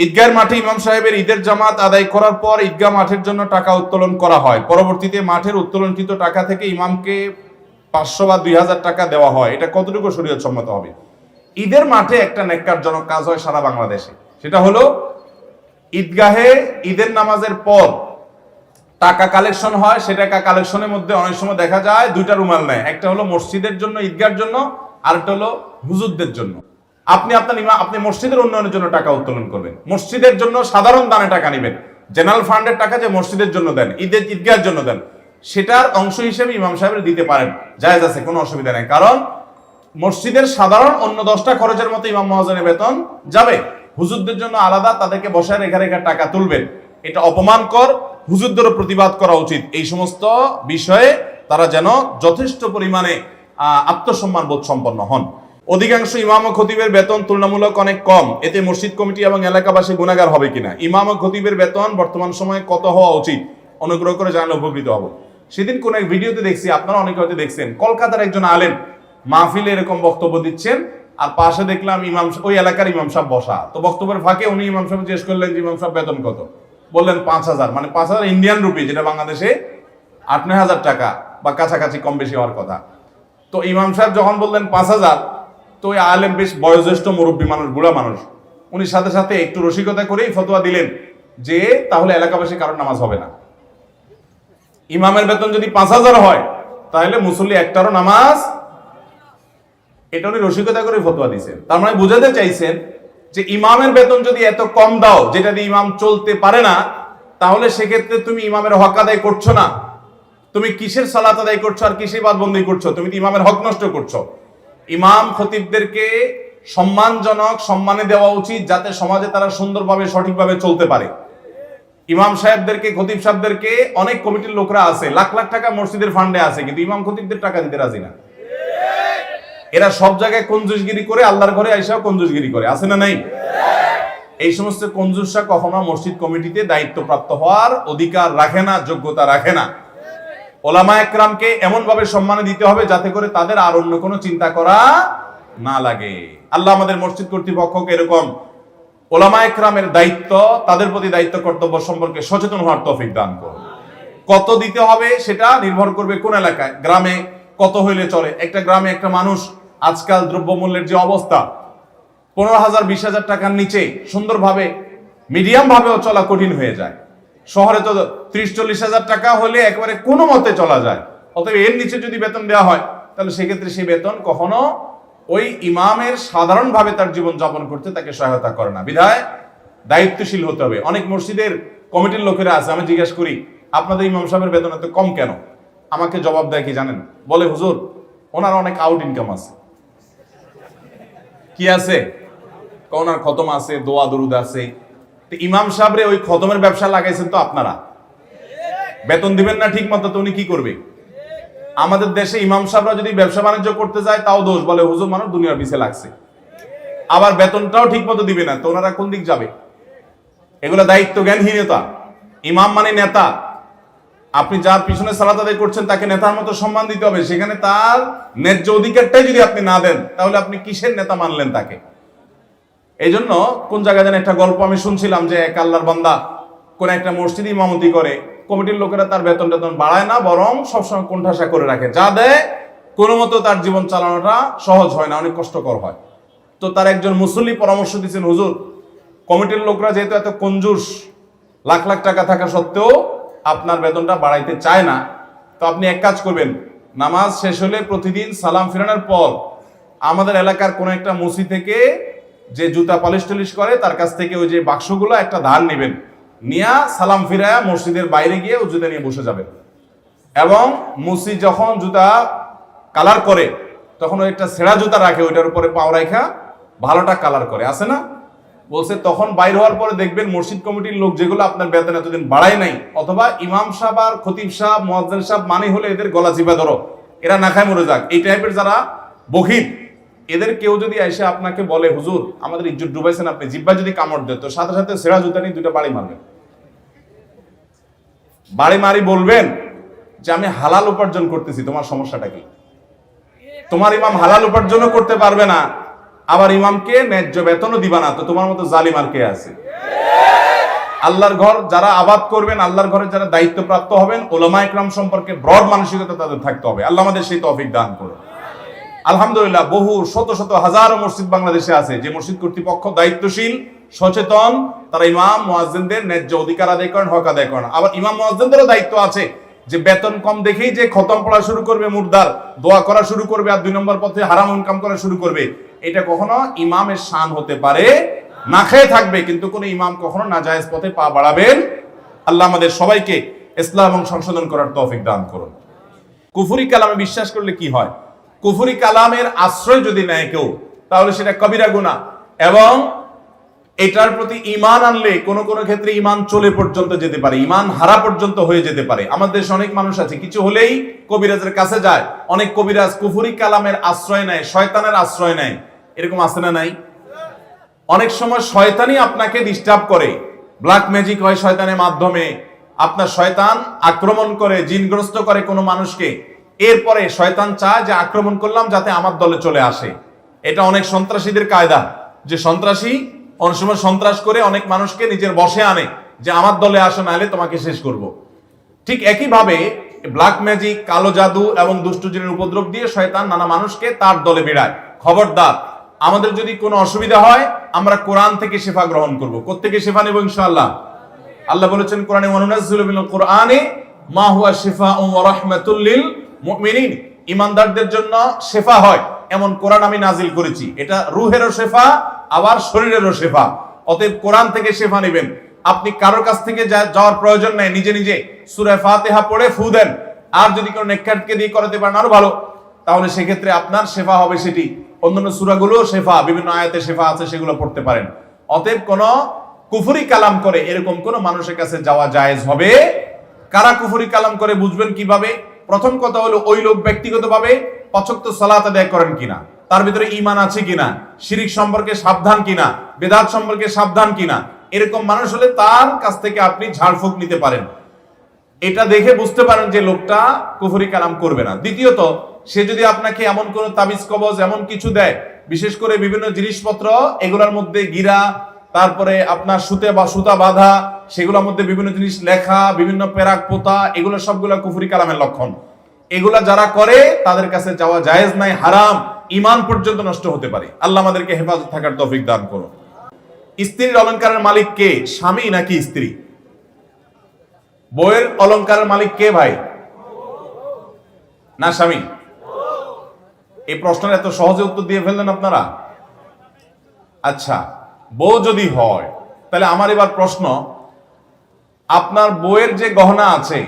ঈদগাহের মাঠে ইমাম সাহেবের ঈদের জামাত আদায় করার পর ঈদগাহ মাঠের জন্য টাকা উত্তোলন করা হয়। পরবর্তীতে মাঠের উত্তোলনকৃত টাকা থেকে ইমামকে পাঁচশো বা দুই হাজার টাকা দেওয়া হয়। এটা কতটুকু শরীয়ত সম্মত হবে? ঈদের মাঠে একটা নেককারজনক কাজ হয় সারা বাংলাদেশে। সেটা হলো, ঈদগাহে ঈদের নামাজের পর টাকা কালেকশন হয়। সে টাকা কালেকশনের মধ্যে অনেক সময় দেখা যায় দুইটা রুমাল নেয়। একটা হলো মসজিদের জন্য ঈদগার জন্য, আরেকটা হলো হুজুরদের জন্য। আপনি আপনার আপনি মসজিদের উন্নয়নের জন্য টাকা উত্তোলন করবেন। মসজিদের জন্য সাধারণ দানে টাকা নেবেন। জেনারেল ফান্ডের টাকা যে মসজিদের জন্য দেন, ঈদের ঈদগাহের জন্য দেন, সেটার অংশ হিসেবে ইমাম সাহেবের দিতে পারেন। জায়েজ আছে, কোনো অসুবিধা নেই। কারণ মসজিদের সাধারণ অন্য দশটা খরচের মতো ইমাম মহাজনের বেতন যাবে। হুজুরদের জন্য আলাদা, তাদেরকে বসায় রেখা রেখা টাকা তুলবেন। এটা অপমানকর হুজুরদেরও প্রতিবাদ করা উচিত। এই সমস্ত বিষয়ে তারা যেন যথেষ্ট পরিমাণে আত্মসম্মান বোধ সম্পন্ন হন। অধিকাংশ ইমাম ও খতিবের বেতন তুলনামূলক অনেক কম। এতে মসজিদ কমিটি এবং এলাকাবাসী গুণাগার হবে কিনা? ইমাম ও খতিবের বেতন বর্তমান সময়ে কত হওয়া উচিত? অনুগ্রহ করে জানলে উপকৃত হব। সেদিন কোন এক ভিডিওতে দেখছি, আপনারা অনেকে হয়তো দেখছেন, কলকাতার একজন আলেম মাহফিলে এরকম বক্তব্য দিচ্ছেন, আর পাশে দেখলাম ইমাম ওই এলাকার ইমাম সাহেব বসা। তো বক্তব্যের ফাঁকে উনি ইমাম সাহেব জিজ্ঞেস করলেন যে, ইমাম সাহেব, বেতন কত? বললেন, পাঁচ হাজার। মানে পাঁচ হাজার ইন্ডিয়ান রুপি, যেটা বাংলাদেশে আট নয় হাজার টাকা, বা কাছাকাছি কম বেশি হওয়ার কথা। তো ইমাম সাহেব যখন বললেন পাঁচ হাজার তো ওই আলেম বেশ বয়োজ্যেষ্ঠ মুরব্বী মানুষ, বুড়া মানুষ। উনি সাথে সাথে একটু রসিকতা করেই ফতোয়া দিলেন যে তাহলে এলাকাবাসী কারোর নামাজ হবে না। ইমামের বেতন যদি পাঁচ হাজার হয়, তাহলে মুসল্লি একটারও নামাজ। এটা উনি রসিকতা করে ফতোয়া দিয়েছেন। তার মানে বোঝাতে চাইছেন যে ইমামের বেতন যদি এত কম দাও, যেটা দিয়ে ইমাম চলতে পারে না, তাহলে সেক্ষেত্রে তুমি ইমামের হক আদায় করছ না। তুমি কিসের সালাত আদায় করছ আর কিসের বাদবন্দি করছ? তুমি তো ইমামের হক নষ্ট করছ। ইমাম খতিবদেরকে সম্মানজনক সম্মানে দেওয়া উচিত যাতে সমাজে তারা সুন্দরভাবে, সঠিকভাবে চলতে পারে। ইমাম সাহেবদেরকে, খতিব সাহেবদেরকে অনেক কমিটির লোকরা আছে, লাখ লাখ টাকা মসজিদের ফান্ডে আছে, কিন্তু ইমাম খতিবদের টাকা দিতে রাজি না। এরা সব জায়গায় কঞ্জুসগিরি করে, আল্লাহর ঘরে আইসাও কঞ্জুসগিরি করে, আছে না নাই? এই সমস্ত কঞ্জুসরা কখনো মসজিদ কমিটিতে দায়িত্বপ্রাপ্ত হওয়ার অধিকার রাখে না, যোগ্যতা রাখে না। ওলামা একরামকে এমন ভাবে সম্মান দিতে হবে যাতে করে তাদের আর অন্য কোনো চিন্তা করা না লাগে। আল্লাহ আমাদের মসজিদ কর্তৃপক্ষকে এরকম ওলামা একরামের দায়িত্ব, তাদের প্রতি দায়িত্ব, কর্তব্য সম্পর্কে সচেতন হওয়ার তৌফিক দান করুন। কত দিতে হবে সেটা নির্ভর করবে কোন এলাকায়, গ্রামে কত হইলে চলে। একটা গ্রামে একটা মানুষ আজকাল দ্রব্যমূল্যের যে অবস্থা, পনেরো হাজার, বিশ হাজার টাকার নিচে সুন্দরভাবে মিডিয়াম ভাবেও চলা কঠিন হয়ে যায়। শহরে তো ত্রিশ, চল্লিশ হাজার টাকা হলে একেবারে কোনো মতে চলা যায়। অতএব এর নিচে যদি বেতন দেওয়া হয়, তাহলে সেক্ষেত্রে সেই বেতন কখনো ওই ইমামের সাধারণভাবে তার জীবন যাপন করতে তাকে সহায়তা করে না। বিধায় দায়িত্বশীল হতে হবে। অনেক মসজিদের কমিটির লোকেরা আছে, আমি জিজ্ঞেস করি, আপনাদের ইমাম সাহেবের বেতন এত কম কেন? আমাকে জবাব দেয় কি জানেন? বলে, হুজুর, ওনার অনেক আউট ইনকাম আছে। কি আছে? ওনার খতম আছে, দোয়া, দরুদ আছে তো ইমাম সাহেবরে ওই খতমের ব্যবসা লাগাইছেন তো আপনারা? বেতন দিবেন না ঠিক মতো, তো উনি কি করবে? আমাদের দেশে ইমাম সাহেবরা যদি ব্যবসা বাণিজ্য করতে যায়, তাও দোষ বলে হুজুর মানুষ দুনিয়ার পিছে লাগছে। আবার বেতনটাও ঠিক মতো দিবে না, তো ওনারা কোন দিক যাবে? এগুলো দায়িত্ব জ্ঞানহীনতা। ইমাম মানে নেতা। আপনি যার পিছনে সালাত আদায় করছেন, তাকে নেতার মতো সম্মান দিতে হবে। সেখানে তার ন্যায্য অধিকারটাই যদি আপনি না দেন, তাহলে আপনি কিসের নেতা মানলেন তাকে? এই জন্য কোন জায়গায় যেন একটা গল্প আমি শুনছিলাম যে এক আল্লাহর বান্দা কোন একটা মসজিদ ইমামতি করে, কমিটির লোকেরা তার বেতন টেতন বাড়ায় না, বরং সবসময় কোণঠাসা করে রাখে। যা দেয়, কোনো মতো তার জীবন চালানোটা সহজ হয় না, অনেক কষ্টকর হয়। তো তার একজন মুসল্লি পরামর্শ দিচ্ছেন হুজুর, কমিটির লোকরা যেহেতু এত কঞ্জুস, লাখ লাখ টাকা থাকা সত্ত্বেও আপনার বেতনটা বাড়াইতে চায় না। তো আপনি এক কাজ করবেন, নামাজ শেষ হলে প্রতিদিন সালাম ফিরানোর পর আমাদের এলাকার কোনো একটা মুসি থেকে যে জুতা পালিশ টালিশ করে, তার কাছ থেকে ওই যে বাক্সগুলো, একটা ধার নেবেন। নিয়া সালাম ফিরায়া মসজিদের বাইরে গিয়ে ও জুতা নিয়ে বসে যাবেন। এবং মুসি যখন জুতা কালার করে, তখন ওই একটা সেরা জুতা রাখে, ওইটার উপরে পাও রাখা ভালোটা কালার করে। আছে না? বলছে, তখন বাইর হওয়ার পরে দেখবেন মসজিদ কমিটির লোক যেগুলো আপনার বেতন এতদিন বাড়ায় নাই, অথবা ইমাম সাহেব আর খতিব সাহেব মোয়াজ্জেল সাহেব মানে হলে এদের গলা চিপা ধরো। এরা না খায় মরে যাক। এই টাইপের যারা বহির এদের কেউ যদি এসে আপনাকে বলে, হুজুর, আমাদের ইজ্জত ডুবাইছেন আপনি, জিব্বা যদি কামড় দেয় তো সাথে সাথে সেরা জুতা নিয়ে বাড়ি মারবেন। বাড়ি মারি বলবেন যে, আমি হালাল উপার্জন করতেছি, তোমার সমস্যাটা কি? তোমার ইমাম হালাল উপার্জনও করতে পারবে না, আবার ইমামকে ন্যায্য বেতনও দিবা না, তো তোমার মতো জালিম আর কে আছে? আল্লাহর ঘর যারা আবাদ করবেন, আল্লাহর ঘরে যারা দায়িত্বপ্রাপ্ত হবেন, ওলামা ইকরাম সম্পর্কে ব্রড মানসিকতা তাদের থাকতে হবে। আল্লাহ আমাদের সেই তফিক দান করুন। আলহামদুলিল্লাহ, বহু শত শত হাজারো মসজিদ বাংলাদেশে আছে। যে মসজিদ কর্তৃপক্ষ দায়িত্বশীল, সচেতন, তারা ইমাম, মুয়াজ্জিনদের ন্যায্য অধিকার আদায় করেন, হক আদায় করেন। আবার ইমাম, মুয়াজ্জিনদেরও দায়িত্ব আছে যে বেতন কম দেখেই যে খতম পড়া শুরু করবে, মুর্দার দোয়া করা শুরু করবে আর দুই নম্বর পথে হারাম ইনকাম করা শুরু করবে। এটা কখনো ইমামের শান হতে পারে, না খেয়ে থাকবে, কিন্তু কোন ইমাম কখনো না নাজায়েজ পথে পা বাড়াবেন। আল্লাহ আমাদের সবাইকে ইসলাম এবং সংশোধন করার তৌফিক দান করুন। কুফুরি কালামে বিশ্বাস করলে কি হয়? কুফুরি কালামের আশ্রয় যদি নেয় কেউ, তাহলে সেটা কবিরা গুণা এবং এটার প্রতি ইমান আনলে কোন কোন ক্ষেত্রে ইমান চলে পর্যন্ত যেতে পারে ইমান হারা পর্যন্ত হয়ে যেতে পারে। আমাদের দেশে অনেক মানুষ আছে, কিছু হলেই কবিরাজের কাছে যায়। অনেক কবিরাজ কুফুরি কালামের আশ্রয় নেয়, শয়তানের আশ্রয় নেয়। এরকম আছে না নাই? অনেক সময় শয়তানই আপনাকে ডিস্টার্ব করে। ব্ল্যাক ম্যাজিক হয় শয়তানের মাধ্যমে। আপনার শয়তান আক্রমণ করে, জিনগ্রস্ত করে কোনো মানুষকে। এরপরে শয়তান চায় যে আক্রমণ করলাম যাতে আমার দলে চলে আসে। এটা অনেক সন্ত্রাসীদের কায়দা। যে সন্ত্রাসী অনেক সময় সন্ত্রাস করে অনেক মানুষকে নিজের বসে আনে যে আমার দলে আসো, নাহলে তোমাকে শেষ করব। ঠিক একইভাবে ব্ল্যাক ম্যাজিক, কালো জাদু এবং দুষ্টজিনের উপদ্রব দিয়ে শয়তান নানা মানুষকে তার দলে বেড়ায়। খবরদার, আমাদের যদি কোনো অসুবিধা হয়, আমরা কোরআন থেকে শেফা গ্রহণ করব। কোত্থেকে শেফা নেব ইনশাআল্লাহ? আল্লাহ বলেছেন, কোরআনে মিনাল কোরআনে মা হুয়া শিফাউন ওয়া রাহমাতুল লিল মুমিনিন ইমানদারদের জন্য শেফা হয়, এমন কোরআন আমি নাজিল করেছি। এটা রুহেরও শেফা, আবার শরীরেরও শেফা। অতএব কোরআন থেকে শেফা নেবেন। আপনি কারোর কাছ থেকে যাওয়ার প্রয়োজন নাই, নিজে নিজে সূরা ফাতিহা পড়ে ফু দেন। আর যদি কোনো নেককারকে দিয়ে করাতে পারেন, আরও ভালো। তাহলে সেক্ষেত্রে আপনার শেফা হবে সেটি। অন্যান্য সূরাগুলো শেফা, বিভিন্ন আয়াতে শেফা আছে, সেগুলো পড়তে পারেন। অতএব কোন কুফুরি কালাম করে এরকম কোন মানুষের কাছে যাওয়া জায়েজ হবে? কারা কুফুরি কালাম করে বুঝবেন কীভাবে? প্রথম কথা হলো ওই লোক ব্যক্তিগতভাবে পছক্ত সালাত আদায় করেন কিনা? তার ভিতরে ইমান আছে কিনা? শিরিক সম্পর্কে সাবধান কিনা? বেদাত সম্পর্কে সাবধান কিনা? এরকম মানুষ হলে তার কাছ থেকে আপনি ঝাড়ফুঁক নিতে পারেন। এটা দেখে বুঝতে পারেন যে লোকটা কুফরি কালাম করবে না। দ্বিতীয়ত, সে যদি আপনাকে এমন কোন তাবিজ কবজ, এমন কিছু দেয়, বিশেষ করে বিভিন্ন জিনিসপত্র, এগুলোর মধ্যে গিরা তারপরে আপনার সুতে বা সুতা বাঁধা, সেগুলোর মধ্যে বিভিন্ন জিনিস লেখা, বিভিন্ন পেরাক পোতা, এগুলো সবগুলো কুফরি কালামের লক্ষণ। এগুলা যারা করে, তাদের কাছে যাওয়া জায়েজ নাই, হারাম ইমান পর্যন্ত নষ্ট হতে পারে। আল্লাহ আমাদেরকে হেফাজত থাকার তৌফিক দান করুন। স্ত্রীর অলংকারের মালিক কে? স্বামী নাকি স্ত্রী? বইয়ের অলংকারের মালিক কে ভাই? না, স্বামী? এই প্রশ্নের এত সহজে উত্তর দিয়ে ফেললেন আপনারা? আচ্ছা। বউ যদি হয়, তাহলে আমার এবার প্রশ্ন, আপনার বইয়ের যে গহনা আছে,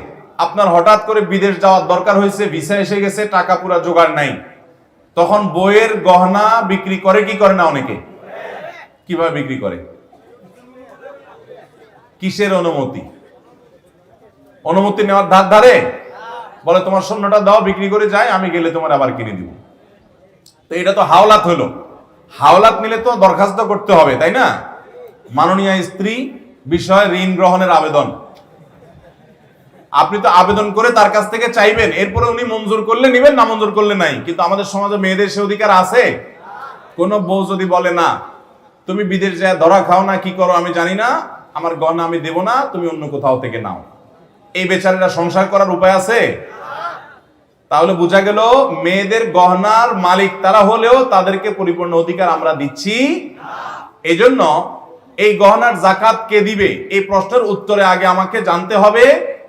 আপনার হঠাৎ করে বিদেশ যাওয়ার দরকার হয়েছে ভিসা এসে গেছে, টাকা পুরা জোগাড় নাই, তখন বইয়ের গহনা বিক্রি করে কি করে না অনেকে? কীভাবে বিক্রি করে? কিসের অনুমতি? অনুমতি নেওয়ার ধার ধারে? বলে, তোমার স্বর্ণটা দাও, বিক্রি করে যায় আমি গেলে তোমার আবার কিনে দিব। তো এটা তো হাওলাত হলো। হাওলাত নিলে তো দরখাস্ত করতে হবে, তাই না? মাননীয় স্ত্রী বিষয় ঋণ গ্রহণের আবেদন। আপনি তো আবেদন করে তার কাছ থেকে চাইবেন, এরপরে উনি মঞ্জুর করলে নিবেন, না মঞ্জুর করলে নাই। কিন্তু আমাদের সমাজে মেয়েদের সে অধিকার আছে? কোন বউ যদি বলে, না, তুমি বিদেশ যায় ধরা খাও না, কি করো আমি জানি না, আমার গহনা আমি দেব না, তুমি অন্য কোথাও থেকে নাও। এই বেচারেরা সংসার করার উপায় আছে? তাহলে বোঝা গেল মেয়েদের গহনার মালিক তারা হলেও তাদেরকে পরিপূর্ণ অধিকার আমরা দিচ্ছি এই জন্য এই গহনার জাকাত কে দিবে? এই প্রশ্নের উত্তরে আগে আমাকে জানতে হবে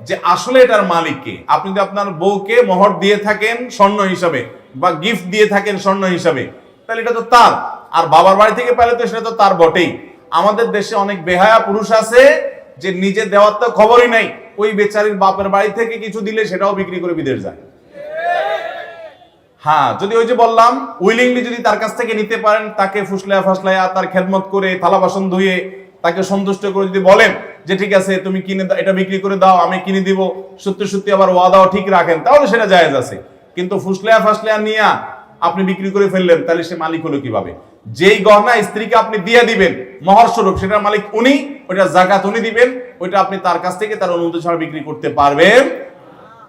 যে আসলে এটার মালিক কে। আপনি যদি আপনার বউকে মোহর দিয়ে থাকেন স্বর্ণ হিসাবে বা গিফট দিয়ে থাকেন স্বর্ণ হিসাবে, তাহলে এটা তো তার। আর বাবার বাড়ি থেকে পেলে তো সেটা তো তার বটেই। আমাদের দেশে অনেক বেহায়া পুরুষ আছে যে নিজে দেওয়ার তো খবরই নাই। ওই বেচারির বাপের বাড়ি থেকে কিছু দিলে সেটাও বিক্রি করে বিদেশ যায়। হ্যাঁ যদি ওই যে বললাম উইলিংলি যদি তার কাছ থেকে নিতে পারেন, তাকে ফুসলায়া ফাসলায়া, তার খেদমত করে, থালা বাসন ধুয়ে, তাকে সন্তুষ্ট করে যদি বলেন যে ঠিক আছে, তুমি কিনে এটা বিক্রি করে দাও, আমি কিনে দিব, সত্যি সত্যি আবার ওয়াদাও ঠিক রাখেন, তাহলে সেটা জায়েজ আছে। কিন্তু ফুসলায়া ফাসলায়া নিয়া আপনি বিক্রি করে ফেললেন, তাহলে সে মালিক হলো কীভাবে? যেই গহনা স্ত্রীকে আপনি দিয়ে দিবেন মহর স্বরূপ সেটার মালিক উনি, ওইটা জাকাত উনি দিবেন, ওইটা আপনি তার কাছ থেকে তার অনুমতি ছাড়া বিক্রি করতে পারবেন।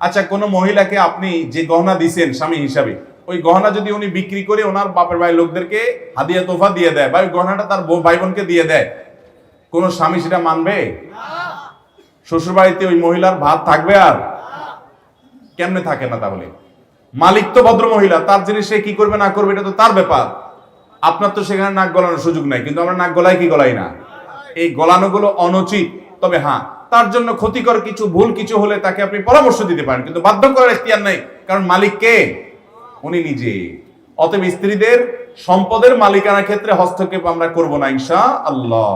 আচ্ছা কোন মহিলাকে আপনি যে গহনা দিছেন স্বামী হিসাবে, ওই গহনা যদি উনি বিক্রি করে ওনার বাপের ভাই লোকদেরকে হাদিয়া তোফা দিয়ে দেয় বা ওই গহনাটা তার ভাই বোনকে দিয়ে দেয়, কোন স্বামী সেটা মানবে? শ্বশুর বাড়িতে ওই মহিলার ভাত থাকবে আর? কেমনে থাকে না তাহলে? মালিক তো ভদ্র মহিলা, তার জিনিস সে কি করবে না করবে এটা তো তার ব্যাপার। আপনার তো সেখানে নাক গলানোর সুযোগ নাই, কিন্তু আমরা নাক গলাই কি গলাই না? এই গলানোগুলো অনুচিত। তবে হ্যাঁ তার জন্য ক্ষতিকর কিছু, ভুল কিছু হলে তাকে আপনি পরামর্শ দিতে পারেন। কিন্তু বাধ্য করার এখতিয়ার নাই, কারণ মালিক কে? উনি নিজে। অতএব স্ত্রীদের সম্পদের মালিকানা ক্ষেত্রে হস্তক্ষেপ আমরা করব না ইনশা আল্লাহ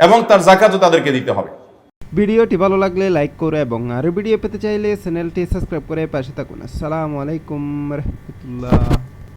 এবং তার জাকাতও তাদেরকে দিতে হবে। ভিডিওটি ভালো লাগলে লাইক করো এবং আরও ভিডিও পেতে চাইলে চ্যানেলটি সাবস্ক্রাইব করে পাশে থাকুন। আসসালামু আলাইকুম রহমতুল্লাহ।